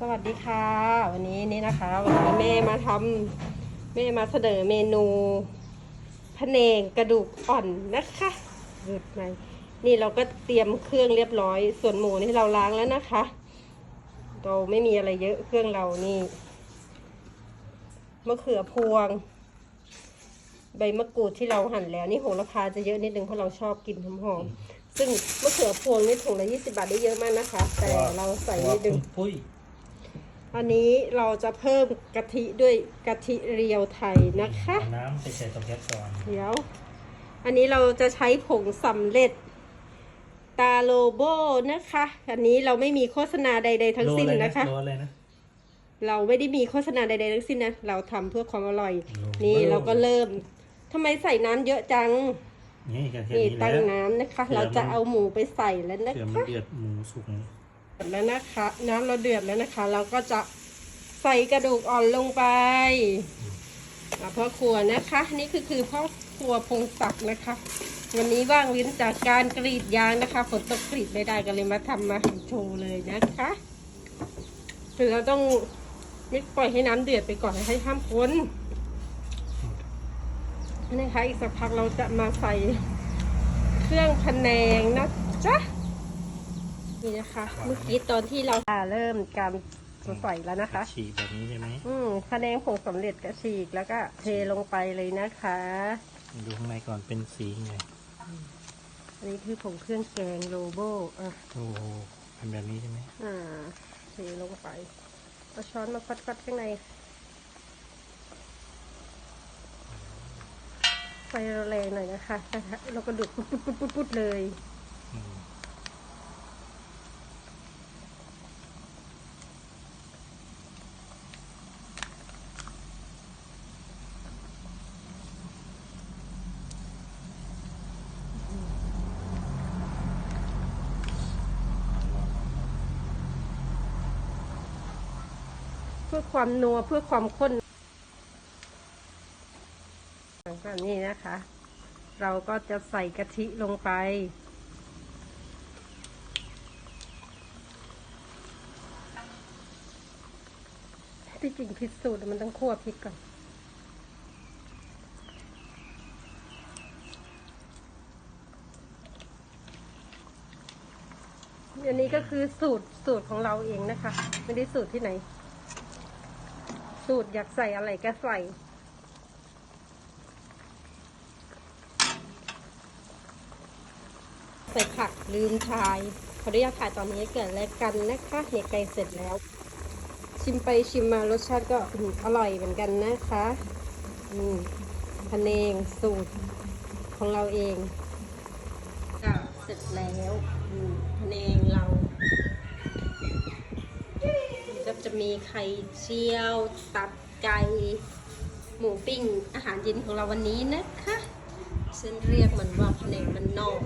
สวัสดีค่ะ วันนี้นี่นะคะวันนี้แม่มาทำแม่มาเสนอเมนูพะเนงกระดูกอ่อนนะคะหยุดไหมนี่เราก็เตรียมเครื่องเรียบร้อย ส่วนหมูนี่เราล้างแล้วนะคะ เราไม่มีอะไรเยอะเครื่องเรานี่มะเขือพวง ใบมะกรูดที่เราหั่นแล้วนี่โหระพาจะเยอะนิดนึงเพราะเราชอบกินหอมๆซึ่งมะเขือพวงนี่ถุงละ20บาทได้เยอะมากนะคะ แต่เราใส่นิดนึงปุ้ย อันนี้เราจะเพิ่มกะทิด้วยกะทิเรียวไทยนะคะ เอาน้ำไปใส่ตรงแก๊สก่อนเดี๋ยว อันนี้เราจะใช้ผงสำเร็จตาโลโบนะคะ อันนี้เราไม่มีโฆษณาใด ๆ ทั้งสิ้นโลอไรนะคะ โลอะไรนะ เราไม่ได้มีโฆษณาใดๆทั้งสิ้นนะ เราทำเพื่อความอร่อย โลโบนี่เราก็เริ่มทำไมใส่น้ำเยอะจัง นี่กันแค่นี่นี้ตั้งแล้วน้ำนะคะเผื่อมันเราจะเอาหมูไปใส่แล้วนะเผื่อคะมันเดือดหมูสุกนะเดือด แล้วนะคะ น้ำเราเดือดแล้วนะคะ เราก็จะใส่กระดูกอ่อนลงไปพ่อครัวนะคะ นี่คือคือพ่อครัวพงศักดิ์นะคะ วันนี้ว่างว้นจากการกรีดยางนะคะฝนตกกรีดไม่ได้ก็เลยมาทำมาโชว์เลยนะคะคือเราต้องไม่ปล่อยให้น้ำเดือดไปก่อนให้ห้ามพ้นนะคะอีกสักพักเราจะมาใส่เครื่องพะแนงนะจ๊ะ นี่นะคะ เมื่อกี้ตอนที่เราอ่าเริ่มการใส่แล้วนะคะ ฉีกแบบนี้ใช่ไหมอืมคะแนนผงสำเร็จกระฉีกแล้วก็เทลงไปเลยนะคะ ดูข้างในก่อนเป็นสีไงอันนี้คือผงเครื่องแกงโลโบอะโอ้โหเป็นแบบนี้ใช่ไหมอ่าเทลงไปเอาช้อนมาฟัดๆข้างในไฟแรงหน่อยนะคะ แล้วก็ดูดปุ๊ดๆๆๆเลย พื่อความนัวเพื่อความข้นแบบนี้นะคะ เราก็จะใส่กะทิลงไป ที่จริงพริกสูตรมันต้องคั่วพริกก่อนอันนี้ก็คือสูตรสูตรของเราเองนะคะ ไม่ได้สูตรที่ไหน สูตรอยากใส่อะไรก็ใส่ ใส่ผักลืมชายขออนุญาตถ่ายตอนนี้เกิดแล้วกันนะคะเนี่ยไก่เสร็จแล้ว ชิมไปชิมมารสชาติก็อร่อยเหมือนกันนะคะอืมพะเนงสูตรของเราเองก็เสร็จแล้วอืมพะเนงเราก็จะ มีไข่เจียว ตับไก่หมูปิ้งอาหารเย็นของเราวันนี้นะคะฉันเรียกมันว่าพะเนงมันนอก